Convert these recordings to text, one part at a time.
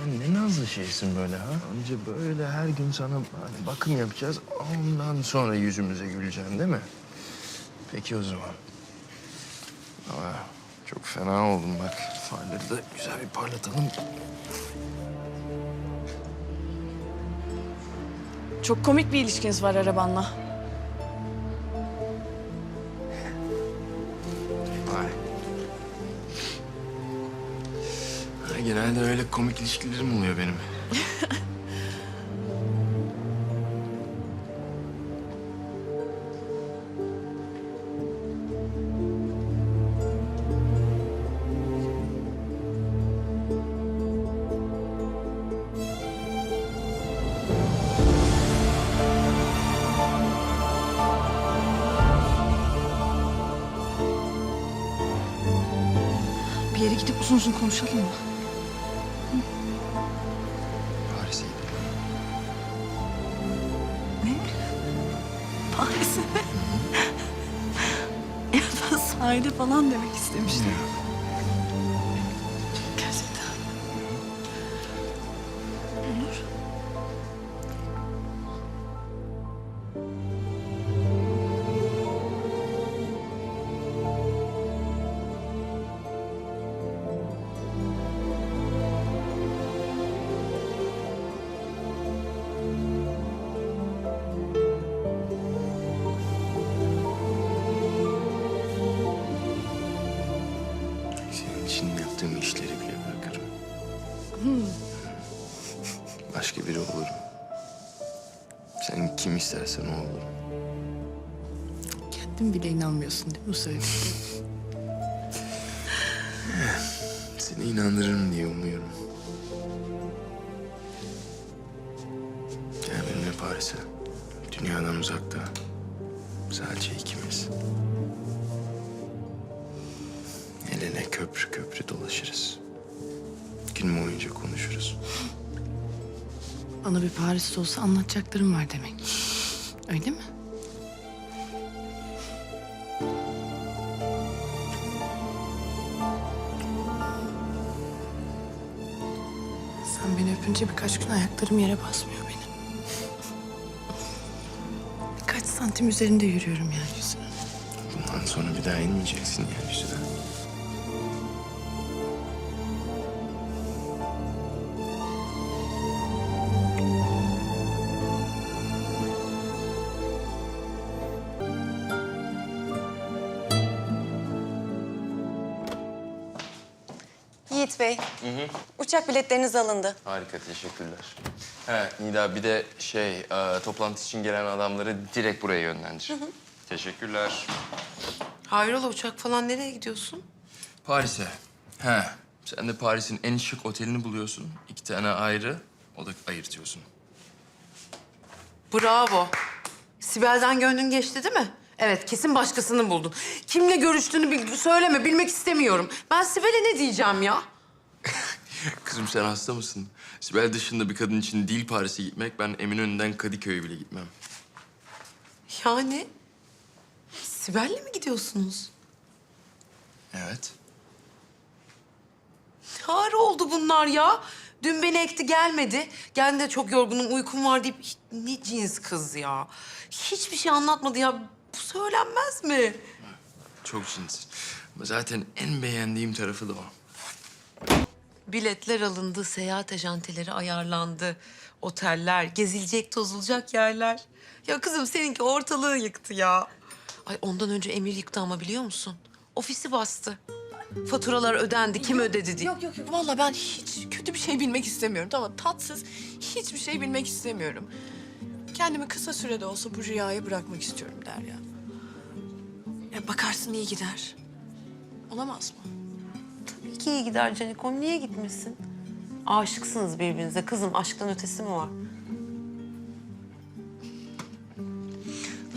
Sen ne nazlı şeysin böyle ha? Önce böyle her gün sana hani bakım yapacağız. Ondan sonra yüzümüze güleceksin değil mi? Peki o zaman. Aa, çok fena oldum bak. Farları da güzel bir parlatalım. Çok komik bir ilişkiniz var arabanla. Genelde öyle komik ilişkilerim oluyor benim. Bir yere gidip uzun uzun konuşalım mı? Sahilde falan demek istemiştim. Yaptığım işleri bile bırakırım. Başka biri olurum. Sen kim istersen o olurum. Kendin bile inanmıyorsun değil mi bu söylediğine? Seni inandırırım diye umuyorum. Gel benimle Paris'e. Dünyadan uzakta. Sadece ikimiz. Dolaşırız. Gün boyunca konuşuruz. Bana bir Paris'te olsa anlatacaklarım var demek. Öyle mi? Sen beni öpünce birkaç gün ayaklarım yere basmıyor benim. Birkaç santim üzerinde yürüyorum yeryüzünün. Bundan sonra bir daha inmeyeceksin yeryüzüne. Yiğit Bey, uçak biletleriniz alındı. Harika, teşekkürler. He, Nida bir de şey, e, toplantı için gelen adamları direkt buraya yönlendir. Teşekkürler. Hayrola uçak falan nereye gidiyorsun? Paris'e. He, sen de Paris'in en şık otelini buluyorsun. İki tane ayrı, o da ayırtıyorsun. Bravo. Sibel'den gönlün geçti değil mi? Evet, kesin başkasını buldun. Kimle görüştüğünü bil- söyleme, bilmek istemiyorum. Ben Sibel'e ne diyeceğim ya? Kızım sen hasta mısın? Sibel dışında bir kadın için değil Paris'e gitmek, ben Eminönü'nden Kadıköy'e bile gitmem. Yani Sibel'le mi gidiyorsunuz? Evet. Ağır oldu bunlar ya. Dün beni ekti gelmedi. Geldi de çok yorgunum, uykum var deyip ne cins kız ya. Hiçbir şey anlatmadı ya. Bu söylenmez mi? Çok cins. Ama Zaten en beğendiğim tarafı da o. Biletler alındı, seyahat ajanteleri ayarlandı. Oteller, gezilecek, tozulacak yerler. Ya kızım seninki ortalığı yıktı ya. Ay ondan önce Emir yıktı ama biliyor musun? Ofisi bastı. Faturalar ödendi, kim ödedi diye. Yok yok yok. Vallahi ben hiç kötü bir şey bilmek istemiyorum. Tamam tatsız hiçbir şey bilmek istemiyorum. Kendimi kısa sürede olsa bu rüyaya bırakmak istiyorum Derya. Ya bakarsın iyi gider. Olamaz mı? İyi gider Canikom, niye gitmesin? Aşıksınız birbirinize. Kızım aşktan ötesi mi var?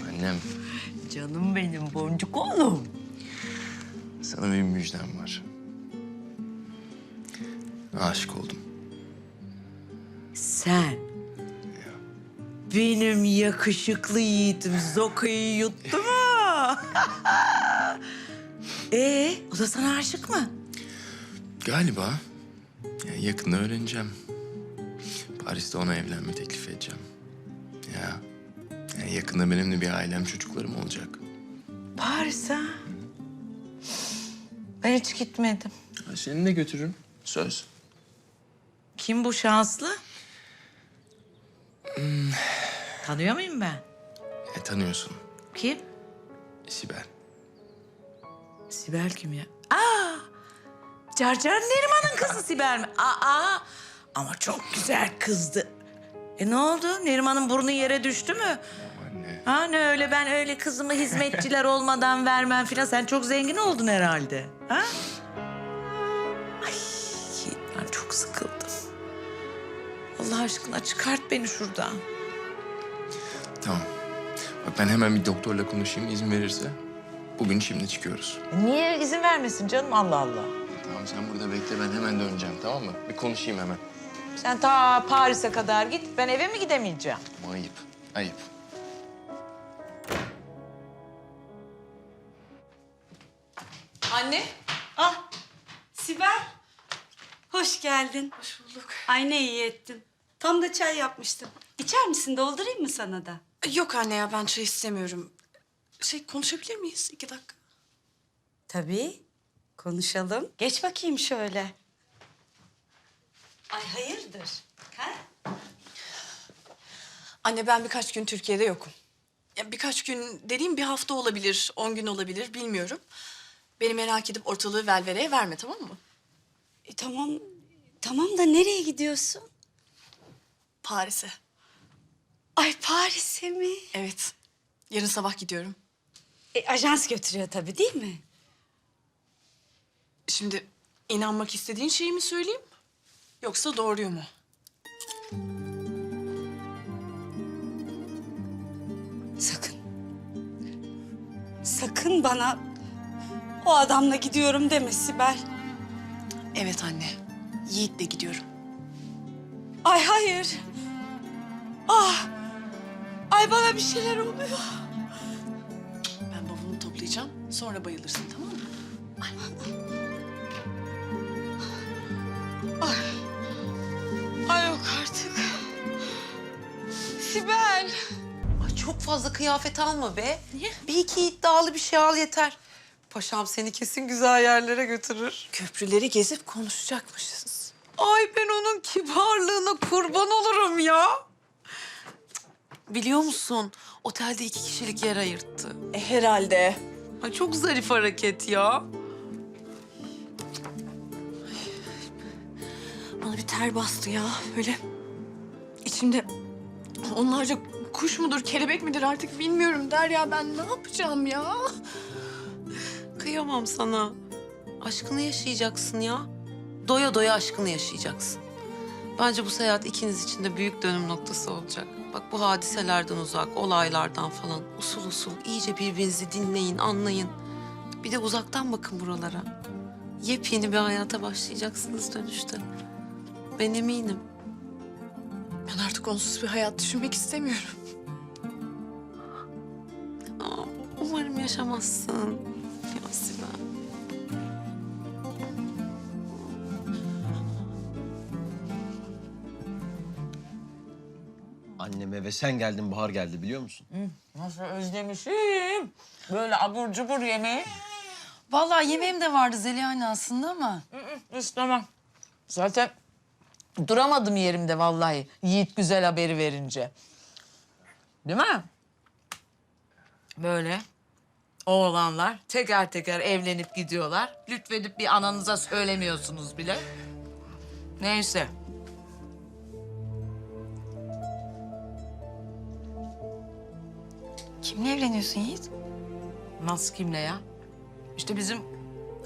Annem, Canım benim, boncuk oğlum. sana bir müjdem var. Aşık oldum. Sen benim yakışıklı yiğitim Zoka'yı yuttu mu? ee, o da sana aşık mı? Galiba. Ya yakında öğreneceğim. Paris'te ona evlenme teklif edeceğim. Ya. ya yakında benim de bir ailem, çocuklarım olacak. Paris ha? Ben hiç gitmedim. Ha, seni de götürürüm. Söz. Kim bu şanslı? Tanıyor muyum ben? E, tanıyorsun. Kim? Sibel. Sibel kim ya? Aa! Carcar Neriman'ın kızı Sibel mi? Aa! Ama çok güzel kızdı. E ne oldu? Neriman'ın burnu yere düştü mü? Anne. Ha ne öyle ben öyle kızımı hizmetçiler olmadan vermem filan. Sen çok zengin oldun herhalde. Ha? Ay ben çok sıkıldım. Allah aşkına çıkart beni şuradan. Tamam. Bak ben hemen bir doktorla konuşayım izin verirse. Bugün şimdi çıkıyoruz. E, Niye izin vermesin canım Allah Allah. Tamam sen burada bekle ben hemen döneceğim tamam mı? Bir konuşayım hemen. Sen ta Paris'e kadar git. Ben eve mi gidemeyeceğim? Ama ayıp. Ayıp. Anne. Ah, Sibel. Hoş geldin. Hoş bulduk. Ay ne iyi ettin. Tam da çay yapmıştım. İçer misin? Doldurayım mı sana da? Yok anne ya ben çay istemiyorum. Şey konuşabilir miyiz iki dakika? Tabii. Konuşalım. Geç bakayım şöyle. Ay hayırdır? Ha? Anne ben birkaç gün Türkiye'de yokum. Ya birkaç gün dediğim bir hafta olabilir, on gün olabilir bilmiyorum. Beni merak edip ortalığı velvereye verme tamam mı? E, tamam. Tamam da nereye gidiyorsun? Paris'e. Ay Paris'e mi? Evet. Yarın sabah gidiyorum. E, ajans götürüyor tabii değil mi? Şimdi inanmak istediğin şeyi mi söyleyeyim? Yoksa doğruyu mu? Sakın. Sakın bana o adamla gidiyorum deme Sibel. Evet anne. Yiğit'le gidiyorum. Ay hayır. Ah. Ay bana bir şeyler oluyor. Ben bavulumu toplayacağım. Sonra bayılırsın tamam mı? Ay yok artık. Sibel. Ay çok fazla kıyafet alma be. Niye? Bir iki iddialı bir şey al yeter. Paşam seni kesin güzel yerlere götürür. Köprüleri gezip konuşacakmışız. Ay ben onun kibarlığına kurban olurum ya. Biliyor musun? Otelde iki kişilik yer ayırttı. E, herhalde. Ay çok zarif hareket ya. Bana bir ter bastı ya. Böyle içimde onlarca kuş mudur, kelebek midir artık bilmiyorum Derya. Ben ne yapacağım ya? Kıyamam sana. Aşkını yaşayacaksın ya. Doya doya aşkını yaşayacaksın. Bence bu seyahat ikiniz için de büyük dönüm noktası olacak. Bak bu hadiselerden uzak, olaylardan falan usul usul iyice birbirinizi dinleyin, anlayın. Bir de uzaktan bakın buralara. Yepyeni bir hayata başlayacaksınız dönüşte. Ben eminim. Ben artık onsuz bir hayat düşünmek istemiyorum. Aa, umarım yaşamazsın. Ya Sibel. Anneme ve sen geldin Bahar geldi biliyor musun? Nasıl özlemişim. Böyle abur cubur yemeği. Vallahi yemeğim de vardı Zeliha anne aslında ama. İstemem. Zaten duramadım yerimde vallahi. Yiğit güzel haberi verince. Değil mi? Böyle oğlanlar teker teker evlenip gidiyorlar. Lütfedip bir ananıza söylemiyorsunuz bile. Neyse. Kimle evleniyorsun Yiğit? Nasıl kimle ya? İşte bizim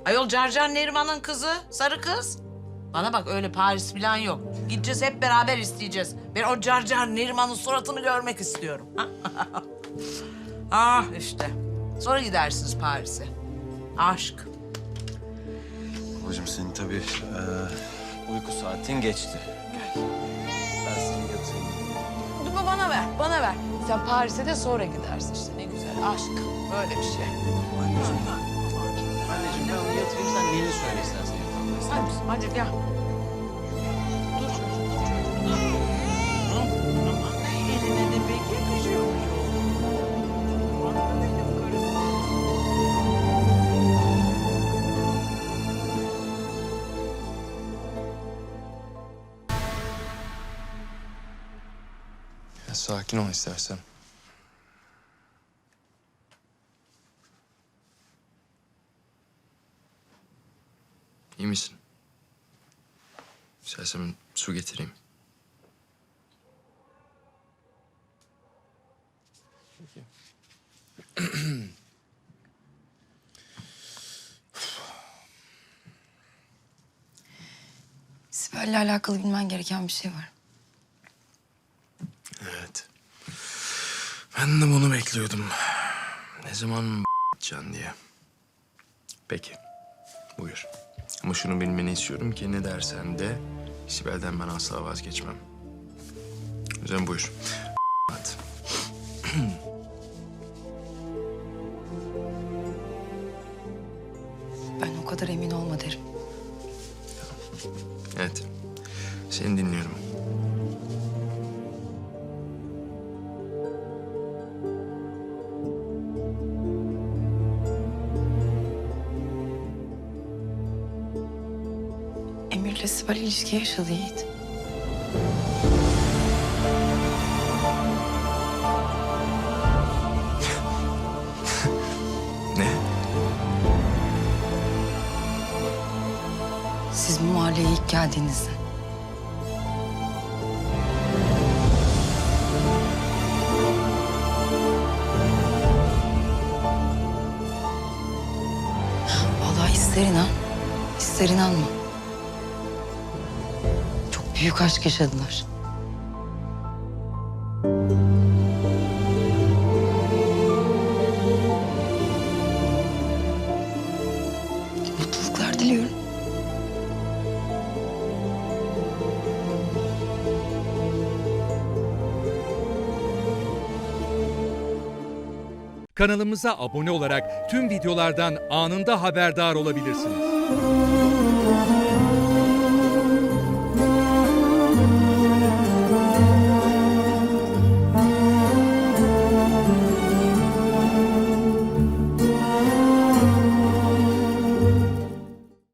ayol Carcan Neriman'ın kızı, sarı kız. Bana bak öyle Paris falan yok. Gideceğiz hep beraber isteyeceğiz. Ben o Carcan Neriman'ın suratını görmek istiyorum. ah işte. Sonra gidersiniz Paris'e. Aşk. Babacığım senin tabii eee, uyku saatin geçti. Gel. Ben seni yatırayım. Bunu bana ver, bana ver. Sen Paris'e de sonra gidersin işte ne güzel. Aşk, böyle bir şey. Anneciğim. Anneciğim ben onu yatırayım sen neyini söyle istersen yatalım. Hadi, hadi gel. Ya sakin ol istersen. İyi misin? İstersen su getireyim. Peki. Sibel'le alakalı bilmen gereken bir şey var. Evet. Ben de bunu bekliyordum. Ne zaman can diye. Peki. Buyur. Ama şunu bilmeni istiyorum ki ne dersen de Sibel'den ben asla vazgeçmem. O yüzden buyur. At. Ben o kadar emin olma derim. Evet. Seni dinliyorum. Sibel ilişki yaşadı Yiğit. Ne? Siz bu mahalleye ilk geldiğinizde. Vallahi ister inan, ister inanma. Büyük aşk yaşadılar. Mutluluklar diliyorum. Kanalımıza abone olarak tüm videolardan anında haberdar olabilirsiniz.